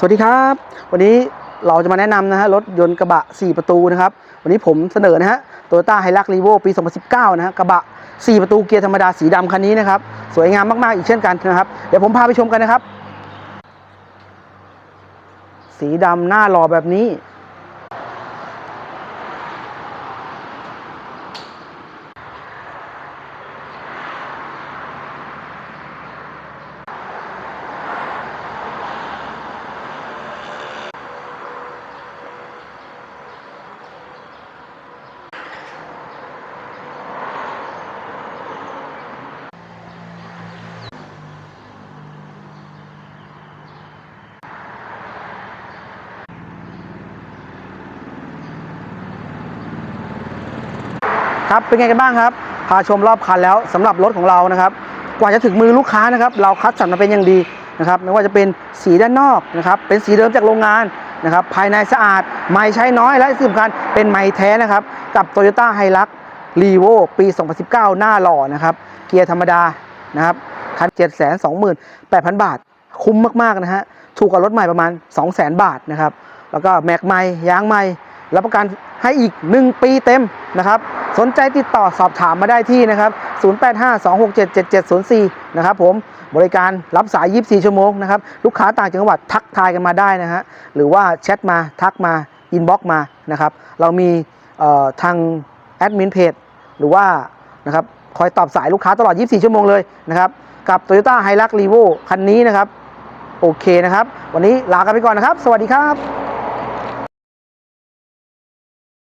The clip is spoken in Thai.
สวัสดีครับ วันนี้เราจะมาแนะนำนะฮะรถยนต์กระบะ 4 ประตูนะครับ วันนี้ผมเสนอนะฮะโตโยต้าไฮรักรีโวปี 2019 นะฮะกระบะ 4 ประตูเกียร์ธรรมดาสีดำคันนี้นะครับ สวยงามมาก ๆ อีกเช่นกันนะครับ เดี๋ยวผมพาไปชมกันนะครับ สีดำหน้าหล่อแบบนี้ ครับเป็นไงกันบ้างครับ พาชมรอบคันแล้วสำหรับรถของเรานะครับ กว่าจะถึงมือลูกค้านะครับ เราคัดสรรมาเป็นอย่างดีนะครับไม่ว่าจะเป็นสีด้านนอกนะครับเป็นสีเดิมจากโรงงานนะครับภายในสะอาดไม่ใช้น้อยและที่สำคัญเป็นไม้แท้นะครับ กับ Toyota h i l u x r e v o ปี 2019 หน้าหล่อนะครับ เกียร์ธรรมดานะครับคัน7 2 8 0 0 0บาท คุ้มมาก ๆ นะฮะ ถูกกว่ารถใหม่ประมาณ 200,000บาทนะครับ แล้วก็แม็กใหม่ยางใหม่รับประกันให้อีก 1 ปีเต็มนะครับ สนใจติดต่อสอบถามมาได้ที่นะครับ 0852677704 นะครับผมบริการรับสาย 24 ชั่วโมงนะครับ ลูกค้าต่างจังหวัดทักทายกันมาได้นะฮะ หรือว่าแชทมาทักมา อินบ็อกมานะครับ เรามีทางแอดมินเพจหรือว่านะครับคอยตอบสายลูกค้าตลอด 24 ชั่วโมงเลยนะครับ กับ Toyota h i l u x r e v o คันนี้นะครับ โอเคนะครับ วันนี้ลากันไปก่อนนะครับ สวัสดีครับ